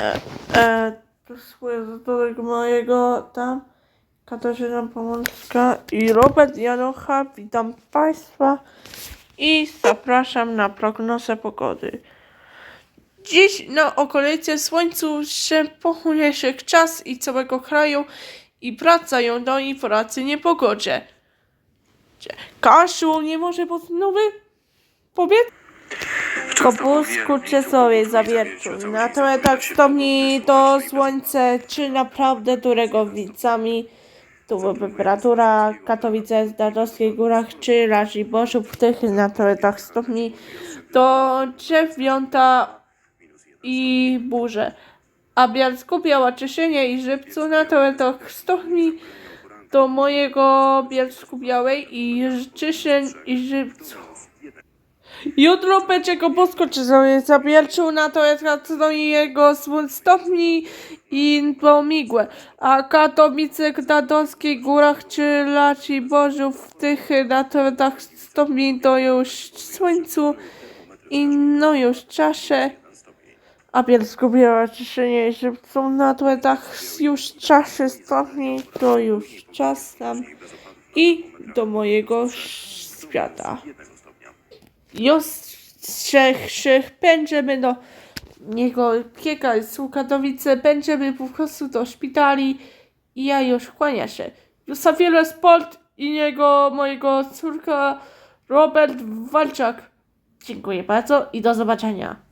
E, to słyszek mojego tam Katarzyna Pomorska i Robert Janocha. Witam Państwa i zapraszam na prognozę pogody. Dziś na okolicy słońcu się pochmurniejszy czas i całego kraju i wracają do informacji niepogodzie. Kasiu, nie może być nowy powiedz? Kopusku Czesowej zawierciu. Na tyle tak stopni to słońce, czy naprawdę Turegowicami. Tu temperatura Katowice, Zdatowskich Górach, czy raczej Bożów tych na tyle tak stopni to dziewiąta i burze. A Bielsku, Białacyszynie i Żybcu na tyle tak stopni do mojego Bielsku Białej i Czyszyn i Żybcu. Jutro będzie go poskoczy sobie zabierczył na to jest do jego stopni i pomigłe. A Katowice, Gdadowskich Górach czy Laci Bożów w tych na to tak stopni to już słońcu i no już czasze. A Bielsku Biała Cieszynie i Żywcą na to tak już czasze stopni to już czas tam i do mojego świata już trzech, trzech będziemy do niego biegać z Katowice, będziemy po prostu do szpitali i ja już kłania się. Wiele sport i niego, mojego córka Robert Walczak. Dziękuję bardzo i do zobaczenia.